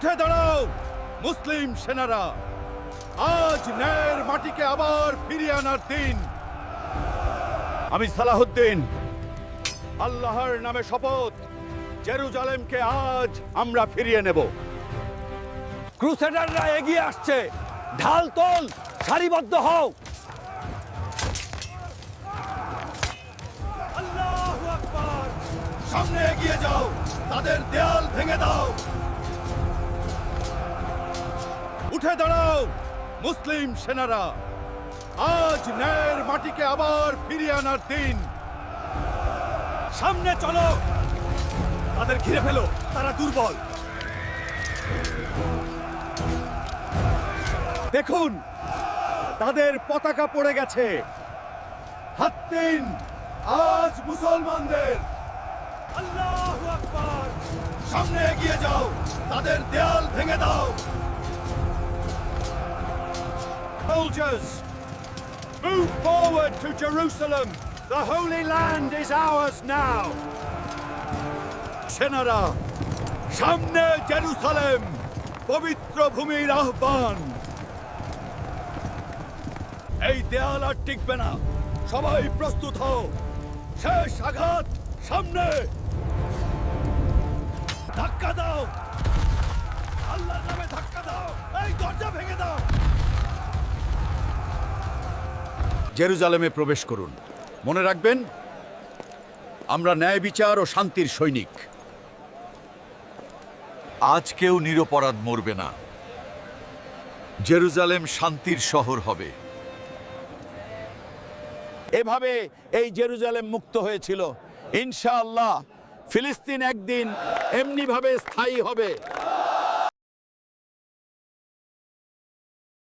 উঠে দাঁড়াও, মুসলিম সেনারা। আজ ন্যায়ের মাটিকে আবার ফিরিয়ে আনার দিন। আমি সালাহুদ্দিন, আল্লাহর নামে শপথ, জেরুজালেমকে আজ আমরা ফিরিয়ে নেব। ক্রুসেডাররা এগিয়ে আসছে, ঢাল তোল, সারিবদ্ধ হও। সামনে এগিয়ে যাও, তাদের দেয়াল ভেঙে দাও। উঠে দাঁড়াও, মুসলিম সেনারা। আজ ন্যায়ের মাটিকে আবার ফিরিয়ে আনার দিন। সামনে চলো। তাদের ঘিরে ফেলো, তারা দুর্বল। দেখুন, তাদের পতাকা পড়ে গেছে। হাত দিন আজ মুসলমানদের। সামনে এগিয়ে যাও, তাদের দেয়াল ভেঙে দাও। Soldiers, move forward to Jerusalem. The Holy Land is ours now. সেনারা সামনে জেরুসালেম পবিত্র ভূমির আহ্বান। এই দেয়াল আর টিকবে না। সবাই প্রস্তুত হও। শেষ আঘাত সামনে। ধাক্কা দাও। আল্লাহর নামে ধাক্কা দাও। এই দরজা ভেঙে দাও। জেরুজালেমে প্রবেশ করুন। মনে রাখবেন, আমরা ন্যায় বিচার ও শান্তির সৈনিক। আজ কেউ নিরপরাধ মরবে না। জেরুজালেম শান্তির শহর হবে। এভাবে এই জেরুজালেম মুক্ত হয়েছিল। ইনশাআল্লাহ, ফিলিস্তিন একদিন এমনিভাবে স্থায়ী হবে।